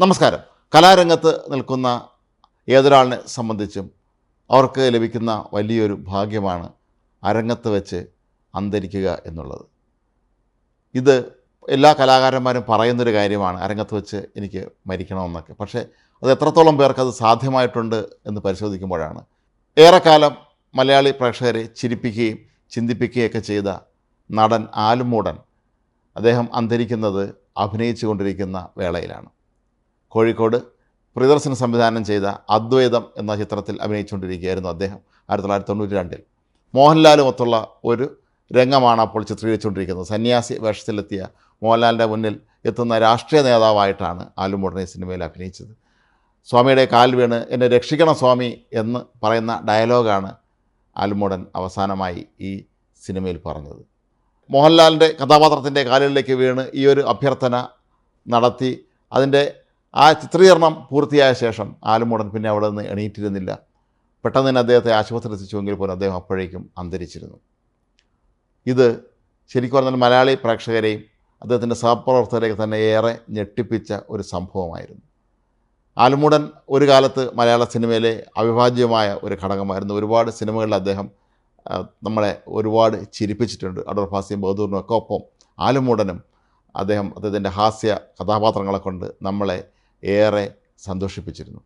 നമസ്കാരം. കലാരംഗത്ത് നിൽക്കുന്ന ഏതൊരാളിനെ സംബന്ധിച്ചും അവർക്ക് ലഭിക്കുന്ന വലിയൊരു ഭാഗ്യമാണ് അരങ്ങത്ത് വെച്ച് അന്തരിക്കുക എന്നുള്ളത്. ഇത് എല്ലാ കലാകാരന്മാരും പറയുന്നൊരു കാര്യമാണ് അരങ്ങത്ത് വെച്ച് എനിക്ക് മരിക്കണമെന്നൊക്കെ. പക്ഷേ അത് എത്രത്തോളം പേർക്ക് അത് സാധ്യമായിട്ടുണ്ട് എന്ന് പരിശോധിക്കുമ്പോഴാണ്. ഏറെക്കാലം മലയാളി പ്രേക്ഷകരെ ചിരിപ്പിക്കുകയും ചിന്തിപ്പിക്കുകയൊക്കെ ചെയ്ത നടൻ ആലുമൂടൻ അദ്ദേഹം അന്തരിക്കുന്നത് അഭിനയിച്ചു കൊണ്ടിരിക്കുന്ന വേളയിലാണ്. കോഴിക്കോട് പ്രിയദർശൻ സംവിധാനം ചെയ്ത അദ്വൈതം എന്ന ചിത്രത്തിൽ അഭിനയിച്ചുകൊണ്ടിരിക്കുകയായിരുന്നു അദ്ദേഹം ആയിരത്തി തൊള്ളായിരത്തി തൊണ്ണൂറ്റി രണ്ടിൽ മോഹൻലാലുമൊത്തുള്ള ഒരു രംഗമാണ് അപ്പോൾ ചിത്രീകരിച്ചുകൊണ്ടിരിക്കുന്നത്. സന്യാസി വേഷത്തിലെത്തിയ മോഹൻലാലിന്റെ മുന്നിൽ എത്തുന്ന രാഷ്ട്രീയ നേതാവായിട്ടാണ് ആലുമുടനെ സിനിമയിൽ അഭിനയിച്ചത്. സ്വാമിയുടെ കാൽ വീണ് എന്നെ രക്ഷിക്കണം സ്വാമി എന്ന് പറയുന്ന ഡയലോഗാണ് ആലുമോടൻ അവസാനമായി ഈ സിനിമയിൽ പറഞ്ഞത്. മോഹൻലാലിന്റെ കഥാപാത്രത്തിന്റെ കാലുകളിലേക്ക് വീണ് ഈ ഒരു അഭ്യർത്ഥന നടത്തി അതിന്റെ ആ ചിത്രീകരണം പൂർത്തിയായ ശേഷം ആലുമൂടൻ പിന്നെ അവിടെ നിന്ന് എണീറ്റിരുന്നില്ല. പെട്ടെന്ന് തന്നെ അദ്ദേഹത്തെ ആശുപത്രിയിൽ എത്തിച്ചുവെങ്കിൽ പോലും അദ്ദേഹം അപ്പോഴേക്കും അന്തരിച്ചിരുന്നു. ഇത് ശരിക്കും പറഞ്ഞാൽ മലയാളി പ്രേക്ഷകരെയും അദ്ദേഹത്തിന്റെ സഹപ്രവർത്തകരെയൊക്കെ തന്നെ ഏറെ ഞെട്ടിപ്പിച്ച ഒരു സംഭവമായിരുന്നു. ആലുമൂടൻ ഒരു കാലത്ത് മലയാള സിനിമയിലെ അവിഭാജ്യമായ ഒരു ഘടകമായിരുന്നു. ഒരുപാട് സിനിമകളിൽ അദ്ദേഹം നമ്മളെ ഒരുപാട് ചിരിപ്പിച്ചിട്ടുണ്ട്. അടൂർ ഫാസിയും ബഹദൂറിനും ഒക്കെ ഒപ്പം ആലുമൂടനും അദ്ദേഹം അദ്ദേഹത്തിന്റെ ഹാസ്യ കഥാപാത്രങ്ങളെ കൊണ്ട് നമ്മളെ ഏറെ സന്തോഷിപ്പിച്ചിരുന്നു.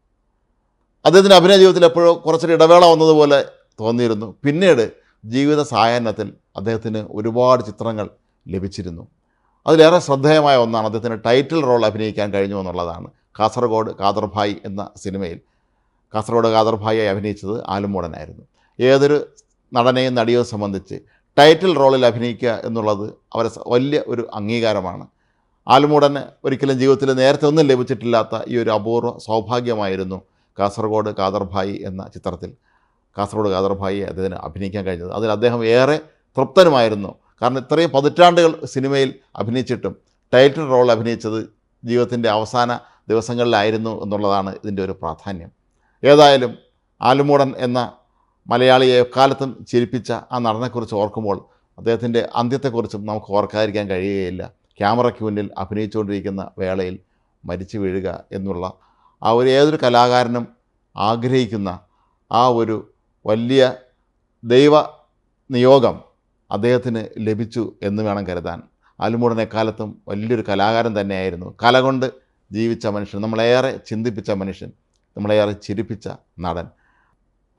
അദ്ദേഹത്തിന് അഭിനയ ജീവിതത്തിൽ എപ്പോഴോ കുറച്ചൊരു ഇടവേള വന്നതുപോലെ തോന്നിയിരുന്നു. പിന്നീട് ജീവിത സായാഹ്നത്തിൽ അദ്ദേഹത്തിന് ഒരുപാട് ചിത്രങ്ങൾ ലഭിച്ചിരുന്നു. അതിലേറെ ശ്രദ്ധേയമായ ഒന്നാണ് അദ്ദേഹത്തിന് ടൈറ്റിൽ റോൾ അഭിനയിക്കാൻ കഴിഞ്ഞു എന്നുള്ളതാണ്. കാസർഗോഡ് കാദർഭായ് എന്ന സിനിമയിൽ കാസർഗോഡ് കാദർഭായി അഭിനയിച്ചത് ആലുമൂടനായിരുന്നു ഏതൊരു നടനെയും നടിയെയും സംബന്ധിച്ച് ടൈറ്റിൽ റോളിൽ അഭിനയിക്കുക എന്നുള്ളത് അവരെ വലിയ ഒരു അംഗീകാരമാണ്. ആലുമൂടന് ഒരിക്കലും ജീവിതത്തിൽ നേരത്തെ ഒന്നും ലഭിച്ചിട്ടില്ലാത്ത ഈ ഒരു അപൂർവ സൗഭാഗ്യമായിരുന്നു കാസർഗോഡ് കാദർഭായി എന്ന ചിത്രത്തിൽ. കാസർഗോഡ് കാദർഭായി അദ്ദേഹത്തിന് അഭിനയിക്കാൻ കഴിഞ്ഞത്. അതിൽ അദ്ദേഹം ഏറെ തൃപ്തനുമായിരുന്നു. കാരണം ഇത്രയും പതിറ്റാണ്ടുകൾ സിനിമയിൽ അഭിനയിച്ചിട്ടും ടൈറ്റിൽ റോൾ അഭിനയിച്ചത് ജീവിതത്തിന്റെ അവസാന ദിവസങ്ങളിലായിരുന്നു എന്നുള്ളതാണ് ഇതിന്റെ ഒരു പ്രാധാന്യം. ഏതായാലും ആലുമൂടൻ എന്ന മലയാളിയെ എക്കാലത്തും ചിരിപ്പിച്ച ആ നടനെക്കുറിച്ച് ഓർക്കുമ്പോൾ അദ്ദേഹത്തിന്റെ അന്ത്യത്തെക്കുറിച്ചും നമുക്ക് ഓർക്കാതിരിക്കാൻ കഴിയുകയില്ല. ക്യാമറയ്ക്ക് മുന്നിൽ അഭിനയിച്ചുകൊണ്ടിരിക്കുന്ന വേളയിൽ മരിച്ചു വീഴുക എന്നുള്ള ആ ഒരു ഏതൊരു കലാകാരനും ആഗ്രഹിക്കുന്ന ആ ഒരു വലിയ ദൈവ നിയോഗം അദ്ദേഹത്തിന് ലഭിച്ചു എന്ന് വേണം കരുതാൻ. ആലുമൂടൻ എക്കാലത്തും വലിയൊരു കലാകാരൻ തന്നെയായിരുന്നു. കല കൊണ്ട് ജീവിച്ച മനുഷ്യൻ നമ്മളേറെ ചിന്തിപ്പിച്ച മനുഷ്യൻ നമ്മളേറെ ചിരിപ്പിച്ച നടൻ.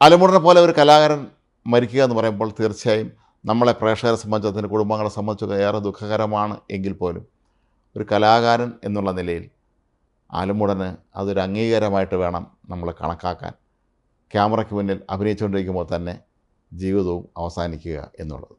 ആലുമൂടനെ പോലെ ഒരു കലാകാരൻ മരിക്കുക എന്ന് പറയുമ്പോൾ തീർച്ചയായും നമ്മളെ പ്രേക്ഷകരെ സംബന്ധിച്ച് അതിന്റെ കുടുംബങ്ങളെ സംബന്ധിച്ചൊക്കെ ഏറെ ദുഃഖകരമാണ് എങ്കിൽ പോലും ഒരു കലാകാരൻ എന്നുള്ള നിലയിൽ ആലുമുടന് അതൊരു അംഗീകാരമായിട്ട് വേണം നമ്മൾ കണക്കാക്കാൻ. ക്യാമറയ്ക്ക് മുന്നിൽ അഭിനയിച്ചുകൊണ്ടിരിക്കുമ്പോൾ തന്നെ ജീവിതവും അവസാനിക്കുക എന്നുള്ളത്.